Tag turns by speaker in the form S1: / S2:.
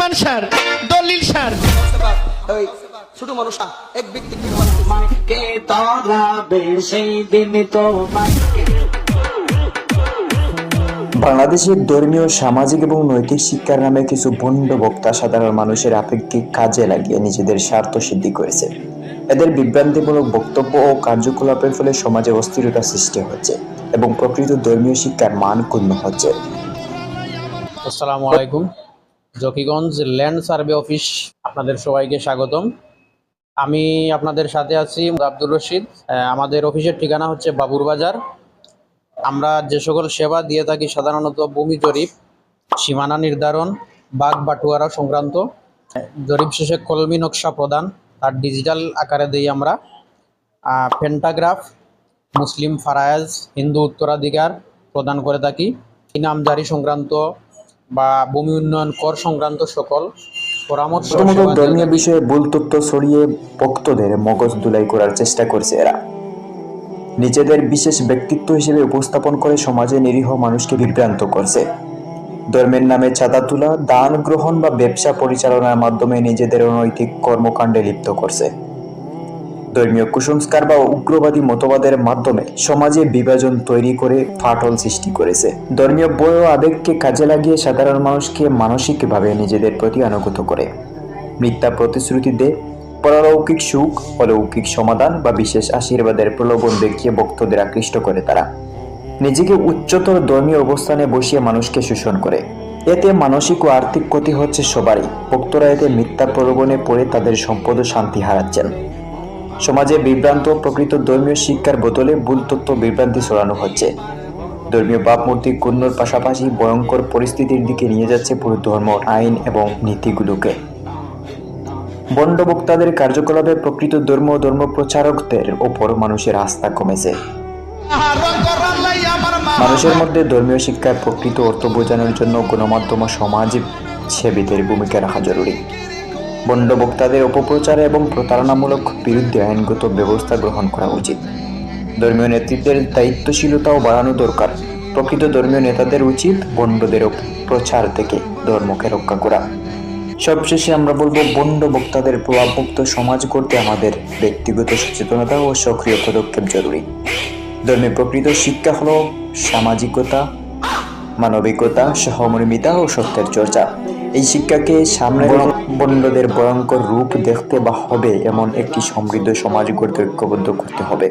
S1: প্রমাণ সার দলিল সার।
S2: ওই ছোট মানুষ এক ব্যক্তি কে
S3: তরাবে সেই দিন তোমায়।
S4: বাংলাদেশের ধর্মীয় সামাজিক এবং নৈতিক শিক্ষার নামে কিছু ভণ্ড বক্তা সাধারণ মানুষের আপেক্ষিক কাজে লাগিয়ে নিজেদের স্বার্থ সিদ্ধি করেছে। এদের বিভ্রান্তিমূলক বক্তব্য ও কার্যকলাপের ফলে সমাজে অস্থিরতা সৃষ্টি হচ্ছে এবং প্রকৃত ধর্মীয় শিক্ষার মান ক্ষুণ্ণ হচ্ছে।
S5: আসসালামু আলাইকুম। জকিগঞ্জ ল্যান্ড সার্ভে অফিস আপনাদের সবাইকে স্বাগতম। আমি আপনাদের সাথে আছি আব্দুর রশিদ। আমাদের অফিসের ঠিকানা হচ্ছে বাবুর বাজার। আমরা যে সকল সেবা দিয়ে থাকি সাধারণত ভূমি জরিপ সীমানা নির্ধারণ বাঘ বাটুয়ারা সংক্রান্ত জরিপ শেষে কলমি নকশা প্রদান আর ডিজিটাল আকারে দিই আমরা। আহ, পেন্টাগ্রাফ মুসলিম ফারায়াজ হিন্দু উত্তরাধিকার প্রদান করে থাকি। ইনামজারি সংক্রান্ত বা ভূমি উন্নয়ন কর সংক্রান্ত সকল পরামর্শ
S4: প্রথমত ধর্মীয় বিষয়ে ভুল তথ্য ছড়িয়ে ভক্তদের মগজ ধুলাই করার চেষ্টা করছে এরা। নিজেদের বিশেষ ব্যক্তিত্ব হিসেবে উপস্থাপন করে সমাজে নিরীহ মানুষকে বিভ্রান্ত করছে। ধর্মের নামে চাঁদা তোলা দান গ্রহণ বা ব্যবসা পরিচালনার মাধ্যমে নিজেদের অনৈতিক কর্মকাণ্ডে লিপ্ত করছে। ধর্মীয় কুসংস্কার বা উগ্রবাদী মতবাদের মাধ্যমে সমাজে বিভাজন তৈরি করে ফাটল সৃষ্টি করেছে। ধর্মীয় বই ও আবেগকে কাজে লাগিয়ে সাধারণ মানুষকে মানসিকভাবে নিজেদের প্রতি আনুগত করে। মিথ্যা প্রতিশ্রুতি দেয় পরলৌকিক সুখ, অলৌকিক সমাধান বা বিশেষ আশীর্বাদের প্রলোভন দেখিয়ে ভক্তদের আকৃষ্ট করে তারা। নিজেকে উচ্চতর ধর্মীয় অবস্থানে বসিয়ে মানুষকে শোষণ করে। এতে মানসিক ও আর্থিক ক্ষতি হচ্ছে সবারই। ভক্তরা এতে মিথ্যা প্রলোভনে পড়ে তাদের সম্পদ ও শান্তি হারাচ্ছেন। সমাজে বিভ্রান্ত প্রকৃত ধর্মীয় শিক্ষার বদলে ভুল তথ্য বিভ্রান্তি ছড়ানো হচ্ছে। ধর্মীয় ভাবমূর্তি ক্ষুণ্ণর পাশাপাশি ভয়ঙ্কর পরিস্থিতির দিকে নিয়ে যাচ্ছে পুরো ধর্ম, আইন এবং নীতিগুলোকে। বন্ড বক্তাদের কার্যকলাপে প্রকৃত ধর্ম ধর্ম প্রচারকদের ওপর মানুষের আস্থা কমেছে। মানুষের মধ্যে ধর্মীয় শিক্ষার প্রকৃত অর্থ বোঝানোর জন্য গণমাধ্যম সমাজ সেবীদের ভূমিকা রাখা জরুরি। বক্তাদের অপপ্রচার এবং প্রতারণামূলক বিরুদ্ধে আইনগত ব্যবস্থা গ্রহণ করা উচিত। ধর্মীয় নেতৃত্বের দায়িত্বশীলতাও বাড়ানো দরকার। প্রকৃত ধর্মীয় নেতাদের উচিত বন্ডদের প্রচার থেকে ধর্মকে রক্ষা করা। সবশেষে আমরা বলব বন্ড বক্তাদের প্রভাবমুক্ত সমাজ করতে আমাদের ব্যক্তিগত সচেতনতা ও সক্রিয় পদক্ষেপ জরুরি। ধর্মে প্রকৃত শিক্ষা হলো সামাজিকতা, মানবিকতা, সহমর্মিতা ও সত্যের চর্চা। এই শিক্ষাকে সামনে বন্ডদের ভয়ঙ্কর রূপ দেখতে বা হবে এমন একটি সমৃদ্ধ সমাজ গড়তে ঐক্যবদ্ধ করতে হবে।